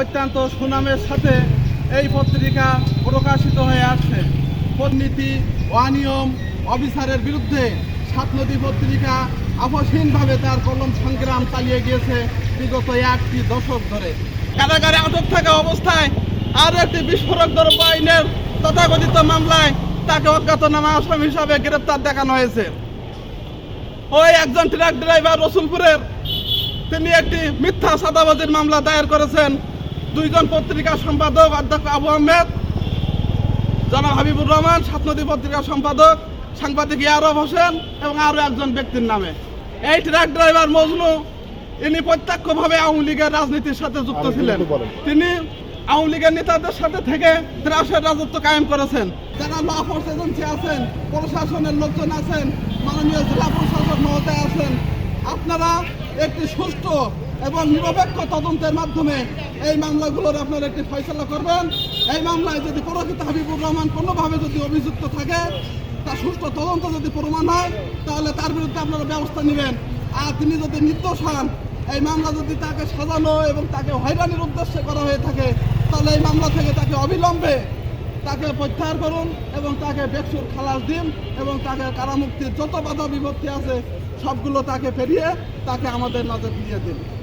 অত্যন্ত সুনামের সাথে এই পত্রিকা প্রকাশিত হয়ে আসছে। দুর্নীতি অনিয়ম অফিসারের বিরুদ্ধে সাত নদী পত্রিকা আপসহীনভাবে তার কলম সংগ্রাম চালিয়ে গিয়েছে বিগত একটি দশক ধরে। কারাগারে আটক থাকা অবস্থায় আর একটি বিস্ফোরক দ্রব্য আইনের তথাকথিত মামলায় তাকে অজ্ঞাতনামা আসামি হিসাবে গ্রেপ্তার দেখানো হয়েছে। ওই একজন ট্রাক ড্রাইভার রসুলপুরের, তিনি একটি মিথ্যা সাদাবাজির মামলা দায়ের করেছেন। দুইজন পত্রিকা সম্পাদক অধ্যক্ষ আবু আহমেদ জনাব হাবিবুর রহমান সাতনদী পত্রিকা সম্পাদক সাংবাদিক ইয়ারব হোসেন এবং আরও একজন ব্যক্তির নামে। এই ট্রাক ড্রাইভার মজনু ইনি প্রত্যক্ষভাবে আওয়ামী লীগের রাজনীতির সাথে যুক্ত ছিলেন। তিনি আওয়ামী লীগের নেতাদের সাথে থেকে ত্রাসের রাজত্ব কায়েম করেছেন। যারা ল ফোর্স এজেন্সি আছেন প্রশাসনের লোকজন আছেন মাননীয় জেলা প্রশাসক মহোদয় আছেন আপনারা একটি সুষ্ঠু এবং নিরপেক্ষ তদন্তের মাধ্যমে এই মামলাগুলোর আপনারা একটি ফয়সলা করবেন। এই মামলায় যদি প্রকৃত হাবিবুর রহমান কোনোভাবে যদি অভিযুক্ত থাকে তার সুষ্ঠু তদন্ত যদি প্রমাণ হয়, তাহলে তার বিরুদ্ধে আপনারা ব্যবস্থা নেবেন। আর তিনি যদি নির্দোষ হন, এই মামলা যদি তাকে সাজানো এবং তাকে হয়রানির উদ্দেশ্যে করা হয়ে থাকে, তাহলে এই মামলা থেকে তাকে অবিলম্বে তাকে প্রত্যাহার করুন এবং তাকে বেকসুর খালাস দিন এবং তাকে কারামুক্তির যত বাধা বিভক্তি আছে, সবগুলো তাকে ফেরিয়ে তাকে আমাদের নজর দিয়ে দিন।